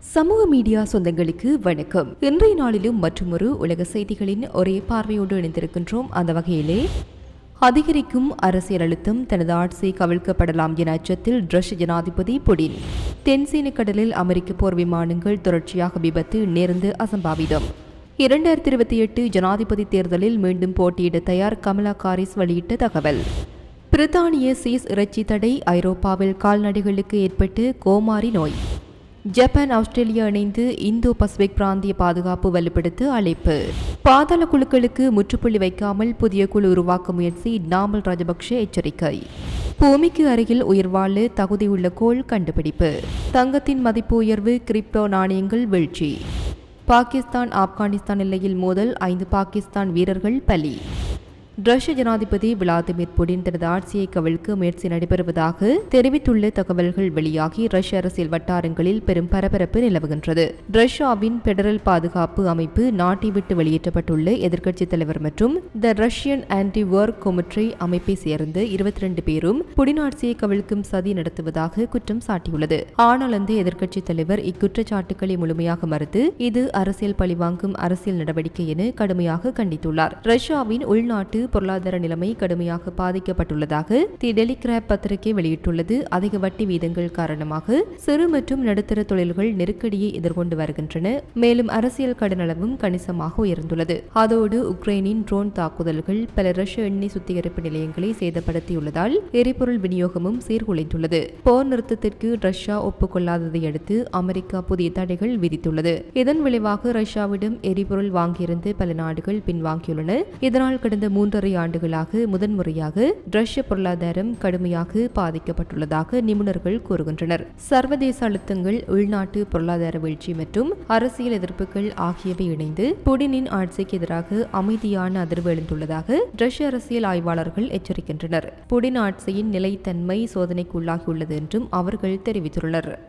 சமூக மீடியா சொந்தங்களுக்கு வணக்கம். இன்றைய நாளிலும் மற்றொரு உலக செய்திகளின் ஒரே பார்வையோடு இணைந்திருக்கின்றோம். அந்த வகையிலே அதிகரிக்கும் அரசியல் அழுத்தம் தனது ஆட்சியை கவிழ்க்கப்படலாம் என அச்சத்தில் ரஷ்ய ஜனாதிபதி புடின். தென்சீன கடலில் அமெரிக்க போர் விமானங்கள் தொடர்ச்சியாக விபத்து நேர்ந்து அசம்பாவிதம். இரண்டாயிரத்தி இருபத்தி எட்டு ஜனாதிபதி தேர்தலில் மீண்டும் போட்டியிட தயார் கமலா காரிஸ் வெளியிட்ட தகவல். பிரித்தானிய சீஸ் இறைச்சி தடை ஐரோப்பாவில் கால்நடைகளுக்கு ஏற்பட்டு கோமாரி நோய். ஜப்பான் ஆஸ்திரேலியா இணைந்து இந்தோ பசிபிக் பிராந்திய பாதுகாப்பு வலுப்படுத்த அழைப்பு. பாதாள குழுக்களுக்கு முற்றுப்புள்ளி வைக்காமல் புதிய குழு உருவாக்க முயற்சி நாமல் ராஜபக்ஷ எச்சரிக்கை. பூமிக்கு அருகில் உயிர்வாழ தகுதியுள்ள கோள் கண்டுபிடிப்பு. தங்கத்தின் மதிப்பு உயர்வு கிரிப்டோ நாணயங்கள் வீழ்ச்சி. பாகிஸ்தான் ஆப்கானிஸ்தான் எல்லையில் மோதல் ஐந்து பாகிஸ்தான் வீரர்கள் பலி. ரஷ்ய ஜனாதிபதி விளாதிமிர் புடின் தனது ஆட்சியை கவிழ்க்க முயற்சி நடைபெறுவதாக தெரிவித்துள்ள தகவல்கள் வெளியாகி ரஷ்ய அரசியல் வட்டாரங்களில் பெரும் பரபரப்பு நிலவுகின்றது. ரஷ்யாவின் பெடரல் பாதுகாப்பு அமைப்பு நாட்டை விட்டு வெளியேற்றப்பட்டுள்ள எதிர்க்கட்சித் தலைவர் மற்றும் த ரஷ்யன் ஆன்டி வார் கொமிட்ரி அமைப்பை சேர்ந்த இருபத்தி ரெண்டு பேரும் புடின் ஆட்சியை கவிழ்க்கும் சதி நடத்துவதாக குற்றம் சாட்டியுள்ளது. ஆனால் அந்த எதிர்க்கட்சித் தலைவர் இக்குற்றச்சாட்டுக்களை முழுமையாக மறுத்து இது அரசியல் பழிவாங்கும் அரசியல் நடவடிக்கை என கடுமையாக கண்டித்துள்ளார். ரஷ்யாவின் உள்நாட்டு பொருளாதார நிலைமை கடுமையாக பாதிக்கப்பட்டுள்ளதாக தி டெலிகிராப் பத்திரிகை வெளியிட்டுள்ளது. அதிக வட்டி வீதங்கள் காரணமாக சிறு மற்றும் நடுத்தர தொழில்கள் நெருக்கடியை எதிர்கொண்டு வருகின்றன. மேலும் அரசியல் கடனளவும் கணிசமாக உயர்ந்துள்ளது. அதோடு உக்ரைனின் ட்ரோன் தாக்குதல்கள் பல ரஷ்ய எண்ணெய் சுத்திகரிப்பு நிலையங்களை சேதப்படுத்தியுள்ளதால் எரிபொருள் விநியோகமும் சீர்குலைந்துள்ளது. போர் நிறுத்தத்திற்கு ரஷ்யா ஒப்புக்கொள்ளாததை அடுத்து அமெரிக்கா புதிய தடைகள் விதித்துள்ளது. இதன் விளைவாக ரஷ்யாவிடம் எரிபொருள் வாங்கியிருந்து பல நாடுகள் பின்வாங்கியுள்ளன. இதனால் கடந்த மூன்று மூன்றரை ஆண்டுகளாக முதன்முறையாக ரஷ்ய பொருளாதாரம் கடுமையாக பாதிக்கப்பட்டுள்ளதாக நிபுணர்கள் கூறுகின்றனர். சர்வதேச அழுத்தங்கள் உள்நாட்டு பொருளாதார வீழ்ச்சி மற்றும் அரசியல் எதிர்ப்புகள் ஆகியவை இணைந்து புடினின் ஆட்சிக்கு எதிராக அமைதியான அதிர்வு எழுந்துள்ளதாக ரஷ்ய அரசியல் ஆய்வாளர்கள் எச்சரிக்கின்றனர். புடின் ஆட்சியின் நிலைத்தன்மை சோதனைக்குள்ளாகியுள்ளது என்றும் அவர்கள் தெரிவித்துள்ளனர்.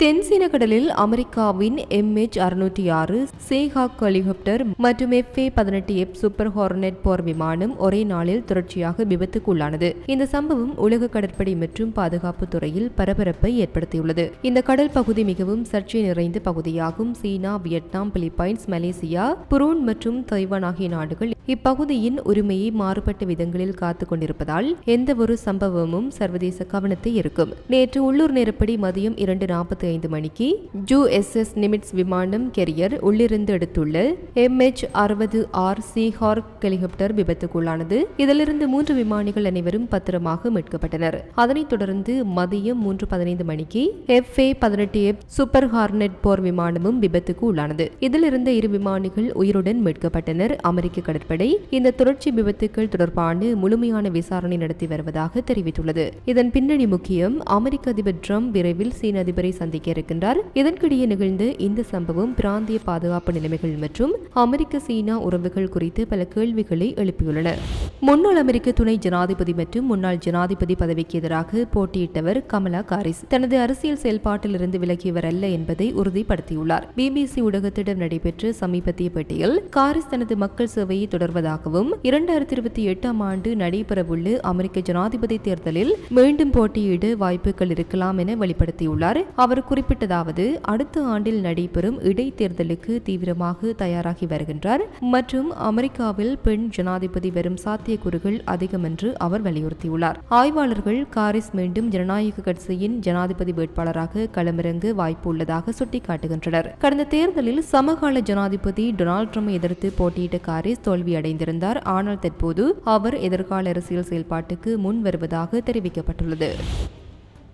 தென்சீன கடலில் அமெரிக்காவின் எம்ஹெச் அறுநூற்றி ஆறு சேஹாக் ஹெலிகாப்டர் மற்றும் எஃப்ஏ பதினெட்டு எப் சூப்பர் ஹார்னெட் போர் விமானம் ஒரே நாளில் தொடர்ச்சியாக விபத்துக்குள்ளானது. இந்த சம்பவம் உலக கடற்படை மற்றும் பாதுகாப்பு துறையில் பரபரப்பை ஏற்படுத்தியுள்ளது. இந்த கடல் பகுதி மிகவும் சர்ச்சை நிறைந்த பகுதியாகும். China Vietnam Philippines Malaysia Brunei மற்றும் தைவான் ஆகிய நாடுகள் இப்பகுதியின் உரிமையை மாறுபட்ட விதங்களில் காத்துக் கொண்டிருப்பதால் எந்த ஒரு சம்பவமும் சர்வதேச கவனத்தை இருக்கும் நேற்று உள்ளூர் நேரப்படி மதியம் இரண்டு நாற்பத்தி ஐந்து மணிக்கு ஜூ எஸ் எஸ் நிமிட்ஸ் விமானம் கெரியர் உள்ளிருந்து எடுத்துள்ள எம்ஹெச் அறுபது ஆர் சி ஹார்க் ஹெலிகாப்டர் விபத்துக்குள்ளானது. இதிலிருந்து மூன்று விமானிகள் அனைவரும் பத்திரமாக மீட்கப்பட்டனர். அதனைத் தொடர்ந்து மதியம் மூன்று பதினைந்து மணிக்கு எஃப் ஏ பதினெட்டு எஃப் சூப்பர் ஹார்னெட் போர் விமானமும் விபத்துக்கு உள்ளானது. இதில் இரு விமானிகள் உயிருடன் மீட்கப்பட்டனர். அமெரிக்க கடற்படை இந்த தொடர்ச்சி விபத்துக்கள் தொடர்பான முழுமையான விசாரணை நடத்தி வருவதாக தெரிவித்துள்ளது. இதன் பின்னணி முக்கியம் அமெரிக்க அதிபர் ட்ரம்ப் விரைவில் சீன அதிபரை சந்திக்க இருக்கின்றார். இதற்கிடையே நிகழ்ந்த இந்த சம்பவம் பிராந்திய பாதுகாப்பு நிலைமைகள் மற்றும் அமெரிக்க சீனா உறவுகள் குறித்து பல கேள்விகளை எழுப்பியுள்ளன. முன்னாள் அமெரிக்க துணை ஜனாதிபதி மற்றும் முன்னாள் ஜனாதிபதி பதவிக்கு எதிராக போட்டியிட்டவர் கமலா காரிஸ். தனது அரசியல் செயல்பாட்டிலிருந்து விலகியவர் அல்ல என்பதை உறுதிப்படுத்தியுள்ளார். பிபிசி ஊடகத்திடம் நடைபெற்ற சமீபத்திய பேட்டியில் காரிஸ் தனது மக்கள் சேவையை தொடர்வதாகவும் இரண்டாயிரத்தி இருபத்தி எட்டாம் ஆண்டு நடைபெறவுள்ள அமெரிக்க ஜனாதிபதி தேர்தலில் மீண்டும் போட்டியிட வாய்ப்புகள் இருக்கலாம் என வெளிப்படுத்தியுள்ளார். அவர் குறிப்பிட்டதாவது அடுத்த ஆண்டில் நடைபெறும் இடைத்தேர்தலுக்கு தீவிரமாக தயாராகி வருகின்றார். மற்றும் அமெரிக்காவில் பெண் ஜனாதிபதி வரும் சாத்தியக்கூறுகள் அதிகம் என்று அவர் வலியுறுத்தியுள்ளார். ஆய்வாளர்கள் காரிஸ் மீண்டும் ஜனநாயக கட்சியின் ஜனாதிபதி வேட்பாளராக களமிறங்க வாய்ப்பு உள்ளதாக சுட்டிக்காட்டுகின்றனர். கடந்த தேர்தலில் சமகால ஜனாதிபதி டொனால்ட் ட்ரம்ப் எதிர்த்து போட்டியிட்ட காரிஸ் தோல்வியடைந்திருந்தார். ஆனால் தற்போது அவர் எதிர்கால அரசியல் செயல்பாட்டுக்கு முன் வருவதாக தெரிவிக்கப்பட்டுள்ளது.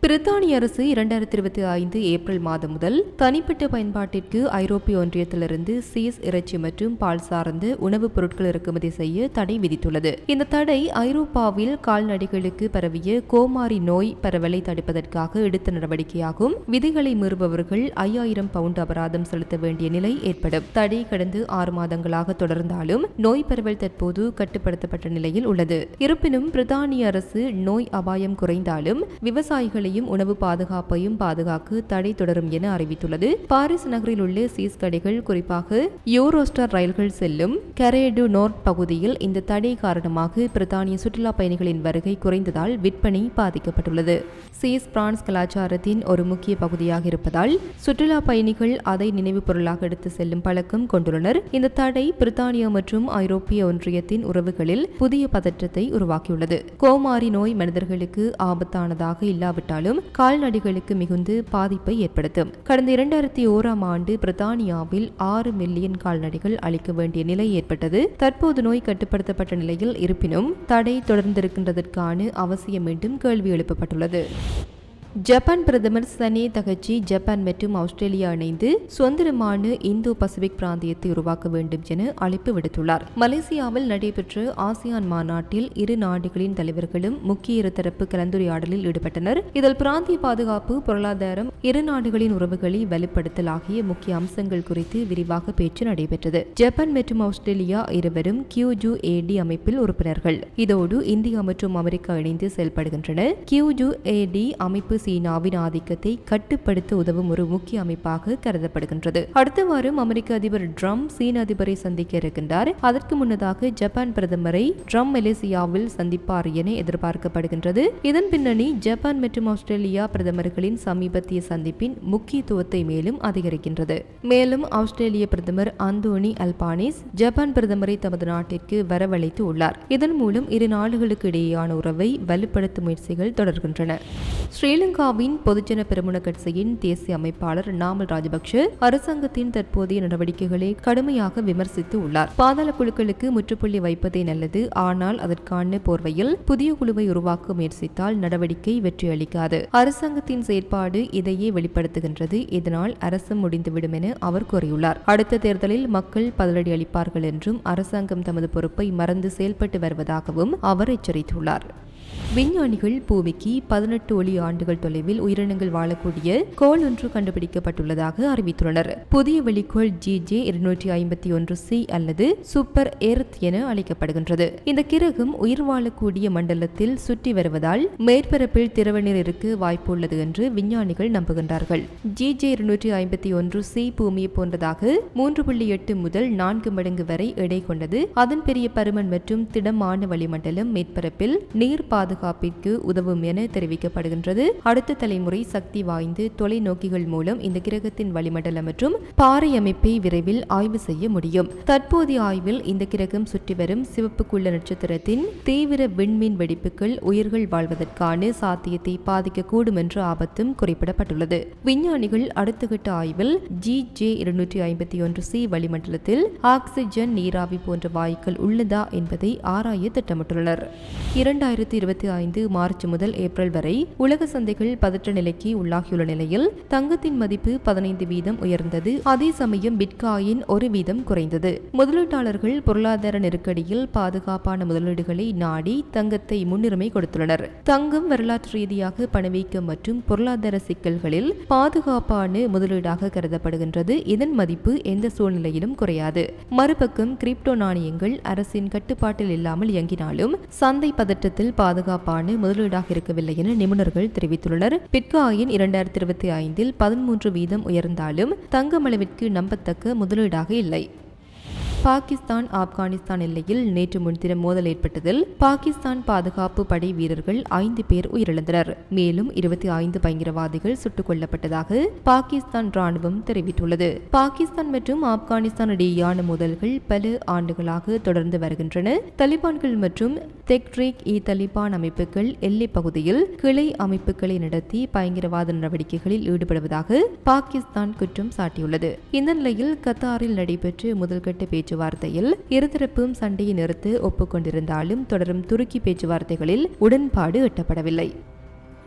பிரித்தானிய அரசு இரண்டாயிரத்தி இருபத்தி ஐந்து ஏப்ரல் மாதம் முதல் தனிப்பட்ட பயன்பாட்டிற்கு ஐரோப்பிய ஒன்றியத்திலிருந்து சீஸ் இறைச்சி மற்றும் பால் சார்ந்த உணவுப் பொருட்கள் இறக்குமதி செய்ய தடை விதித்துள்ளது. இந்த தடை ஐரோப்பாவில் கால்நடைகளுக்கு பரவிய கோமாரி நோய் பரவலை தடுப்பதற்காக எடுத்த நடவடிக்கையாகும். விதிகளை மீறுபவர்கள் ஐயாயிரம் பவுண்ட் அபராதம் செலுத்த வேண்டிய நிலை ஏற்படும். தடை கடந்து ஆறு மாதங்களாக தொடர்ந்தாலும் நோய் பரவல் தற்போது கட்டுப்படுத்தப்பட்ட நிலையில் உள்ளது. இருப்பினும் பிரித்தானிய அரசு நோய் அபாயம் குறைந்தாலும் விவசாயிகளை சுகாதாரத்தையும் உணவு பாதுகாப்பையும் பாதுகாக்க தடை தொடரும் என அறிவித்துள்ளது. பாரிஸ் நகரில் உள்ள சீஸ் கடைகள் குறிப்பாக யூரோஸ்டார் ரயில்கள் செல்லும் கரேடு நோர்ட் பகுதியில் இந்த தடை காரணமாக பிரித்தானிய சுற்றுலா பயணிகளின் வருகை குறைந்ததால் விற்பனை பாதிக்கப்பட்டுள்ளது. சீஸ் பிரான்ஸ் கலாச்சாரத்தின் ஒரு முக்கிய பகுதியாக இருப்பதால் சுற்றுலா பயணிகள் அதை நினைவு பொருளாக எடுத்து செல்லும் பழக்கம் கொண்டுள்ளனர். இந்த தடை பிரித்தானியா மற்றும் ஐரோப்பிய ஒன்றியத்தின் உறவுகளில் புதிய பதற்றத்தை உருவாக்கியுள்ளது. கோமாரி நோய் மனிதர்களுக்கு ஆபத்தானதாக இல்லாவிட்டாலும் கால்நடைகளுக்கு மிகுந்து பாதிப்பை ஏற்படுத்தும். கடந்த இரண்டாயிரத்தி ஓராம் ஆண்டு பிரித்தானியாவில் ஆறு மில்லியன் கால்நடைகள் அளிக்க வேண்டிய நிலை ஏற்பட்டது. தற்போது நோய் கட்டுப்படுத்தப்பட்ட நிலையில் இருப்பினும் தடை தொடர்ந்திருக்கின்றதற்கான அவசியம் மீண்டும் கேள்வி எழுப்பப்பட்டுள்ளது. ஜப்பான் பிரதமர் சனே தகச்சி ஜப்பான் மற்றும் ஆஸ்திரேலியா இணைந்து சுதந்திரமான இந்தோ பசிபிக் பிராந்தியத்தை உருவாக்க வேண்டும் என அழைப்பு விடுத்துள்ளார். மலேசியாவில் நடைபெற்ற ஆசியான் மாநாட்டில் இரு நாடுகளின் தலைவர்களும் முக்கிய இருதரப்பு கலந்துரையாடலில் ஈடுபட்டனர். இதில் பிராந்திய பாதுகாப்பு பொருளாதாரம் இரு நாடுகளின் உறவுகளை வலுப்படுத்தல் ஆகிய முக்கிய அம்சங்கள் குறித்து விரிவாக பேச்சு நடைபெற்றது. ஜப்பான் மற்றும் ஆஸ்திரேலியா இருவரும் கியூஜு ஏடி அமைப்பில் உறுப்பினர்கள். இதோடு இந்தியா மற்றும் அமெரிக்கா இணைந்து செயல்படுகின்றன. கியூஜு ஏடி அமைப்பு சீனாவின் ஆதிக்கத்தை கட்டுப்படுத்த உதவும் ஒரு முக்கிய அமைப்பாக கருதப்படுகின்றது. அடுத்த வாரம் அமெரிக்க அதிபர் ட்ரம்ப் சீன அதிபரை சந்திக்க இருக்கின்றார். அதற்கு முன்னதாக ஜப்பான் பிரதமரை ட்ரம்ப் மலேசியாவில் சந்திப்பார் என எதிர்பார்க்கப்படுகின்றது. இதன் பின்னணி ஜப்பான் மற்றும் ஆஸ்திரேலியா பிரதமர்களின் சமீபத்திய சந்திப்பின் முக்கியத்துவத்தை மேலும் அதிகரிக்கின்றது. மேலும் ஆஸ்திரேலிய பிரதமர் அந்தோனி அல்பானிஸ் ஜப்பான் பிரதமரை தமது நாட்டிற்கு வரவழைத்து உள்ளார். இதன் மூலம் இரு நாடுகளுக்கு இடையேயான உறவை வலுப்படுத்தும் முயற்சிகள் தொடர்கின்றன. ஸ்ரீலங்கா ஸ்ரீலங்காவின் பொதுஜன பெருமுன கட்சியின் தேசிய அமைப்பாளர் நாமல் ராஜபக்ஷ அரசாங்கத்தின் தற்போதைய நடவடிக்கைகளை கடுமையாக விமர்சித்து உள்ளார். பாதாள குழுக்களுக்கு முற்றுப்புள்ளி வைப்பதே நல்லது. ஆனால் அதற்கான போர்வையில் புதிய குழுவை உருவாக்க முயற்சித்தால் நடவடிக்கை வெற்றியளிக்காது. அரசாங்கத்தின் செயற்பாடு இதையே வெளிப்படுத்துகின்றது. இதனால் அரசு முடிந்துவிடும் என அவர் கூறியுள்ளார். அடுத்த தேர்தலில் மக்கள் பதிலடி அளிப்பார்கள் என்றும் அரசாங்கம் தமது பொறுப்பை மறந்து செயல்பட்டு வருவதாகவும் அவர் எச்சரித்துள்ளார். விஞ்ஞானிகள் பூமிக்கு பதினெட்டு ஒளி ஆண்டுகள் தொலைவில் உயிரினங்கள் வாழக்கூடிய கோள் ஒன்று கண்டுபிடிக்கப்பட்டுள்ளதாக அறிவித்துள்ளனர். புதிய வெளிக்கோள் ஜி ஜே இருநூற்றி ஐம்பத்தி ஒன்று சி அல்லது சூப்பர் எர்த் என அழைக்கப்படுகின்றது. இந்த கிரகம் உயிர் வாழக்கூடிய மண்டலத்தில் சுற்றி வருவதால் மேற்பரப்பில் திரவ நீர் இருக்க வாய்ப்பு உள்ளது என்று விஞ்ஞானிகள் நம்புகின்றார்கள். ஜி ஜே இருநூற்றி ஐம்பத்தி ஒன்று சி பூமியை போன்றதாக மூன்று புள்ளி எட்டு முதல் நான்கு மடங்கு வரை எடை கொண்டது. அதன் பெரிய பருமன் மற்றும் திடமான வளிமண்டலம் மேற்பரப்பில் நீர் பாதுகாப்பு பாதுகாப்பிற்கு உதவும் என தெரிவிக்கப்படுகின்றது. அடுத்த தலைமுறை சக்தி வாய்ந்து தொலைநோக்கிகள் மூலம் இந்த கிரகத்தின் வளிமண்டலம் மற்றும் பாறை அமைப்பை விரைவில் ஆய்வு செய்ய முடியும். தற்போதைய ஆய்வில் இந்த கிரகம் சுற்றி வரும் சிவப்புக்குள்ள நட்சத்திரத்தின் தீவிர விண்மீன் வெடிப்புகள் உயிர்கள் வாழ்வதற்கான சாத்தியத்தை பாதிக்கக்கூடும் என்ற ஆபத்தும் குறிப்பிடப்பட்டுள்ளது. விஞ்ஞானிகள் அடுத்த கட்ட ஆய்வில் ஜி ஜே இருநூற்றி ஐம்பத்தி ஒன்று சி வளிமண்டலத்தில் ஆக்சிஜன் நீராவி போன்ற வாயுக்கள் உள்ளதா என்பதை ஆராய திட்டமிட்டுள்ளனர். இரண்டாயிரத்தி இருபத்தி ஐந்து மார்ச் முதல் ஏப்ரல் வரை உலக சந்தைகள் பதற்ற நிலைக்கு உள்ளாகியுள்ள நிலையில் தங்கத்தின் மதிப்பு பதினைந்து வீதம் உயர்ந்தது. அதே சமயம் பிட்காயின் ஒரு வீதம் குறைந்தது. முதலீட்டாளர்கள் பொருளாதார நெருக்கடியில் பாதுகாப்பான முதலீடுகளை நாடி தங்கத்தை முன்னுரிமை கொடுத்துள்ளனர். தங்கம் வரலாற்று ரீதியாக பணவீக்கம் மற்றும் பொருளாதார சிக்கல்களில் பாதுகாப்பான முதலீடாக கருதப்படுகின்றது. இதன் மதிப்பு எந்த சூழ்நிலையிலும் குறையாது. மறுபக்கம் கிரிப்டோ நாணயங்கள் அரசின் கட்டுப்பாட்டில் இல்லாமல் இயங்கினாலும் சந்தை பதற்றத்தில் பாதுகாப்பான முதலீடாக இருக்கவில்லை என நிபுணர்கள் தெரிவித்துள்ளனர். பிட்காயின் இரண்டாயிரத்தி இருபத்தி ஐந்தில் பதிமூன்று வீதம் உயர்ந்தாலும் தங்கமளவிற்கு நம்பத்தக்க முதலீடாக இல்லை. பாகிஸ்தான் ஆப்கானிஸ்தான் எல்லையில் நேற்று முன்தினம் மோதல் ஏற்பட்டதில் பாகிஸ்தான் பாதுகாப்பு படை வீரர்கள் ஐந்து பேர் உயிரிழந்தனர். மேலும் இருபத்தி ஐந்து பயங்கரவாதிகள் சுட்டுக் கொல்லப்பட்டதாக பாகிஸ்தான் ராணுவம் தெரிவித்துள்ளது. பாகிஸ்தான் மற்றும் ஆப்கானிஸ்தான் இடையேயான மோதல்கள் பல ஆண்டுகளாக தொடர்ந்து வருகின்றன. தலிபான்கள் மற்றும் தெக்ரீக் இ தலிபான் அமைப்புகள் எல்லை பகுதியில் கிளை அமைப்புகளை நடத்தி பயங்கரவாத நடவடிக்கைகளில் ஈடுபடுவதாக பாகிஸ்தான் குற்றம் சாட்டியுள்ளது. இந்த நிலையில் கத்தாரில் நடைபெற்ற முதல்கட்ட பேச்சு பேச்சுவார்த்தையில் இருதரப்பும் சண்டையை நிறுத்த ஒப்புக்கொண்டிருந்தாலும் தொடரும் துருக்கி பேச்சுவார்த்தைகளில் உடன்பாடு எட்டப்படவில்லை.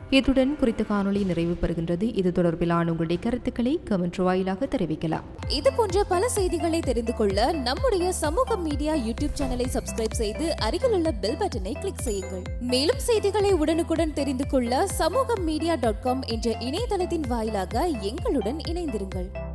இத்துடன் குறித்த காணொளி நிறைவு பெறுகின்றது. இது தொடர்பிலான உங்களுடைய கருத்துக்களை கமெண்ட் வாயிலாக தெரிவிக்கலாம். இது போன்ற பல செய்திகளை தெரிந்து கொள்ள நம்முடைய சமூக மீடியா யூடியூப் சேனலை சப்ஸ்கிரைப் செய்து அருகிலுள்ள பெல் பட்டனை கிளிக் செய்யுங்கள். மேலும் செய்திகளை உடனுக்குடன் தெரிந்து கொள்ள சமூக மீடியா டாட் காம் என்ற இணையதளத்தின் வாயிலாக எங்களுடன் இணைந்திருங்கள்.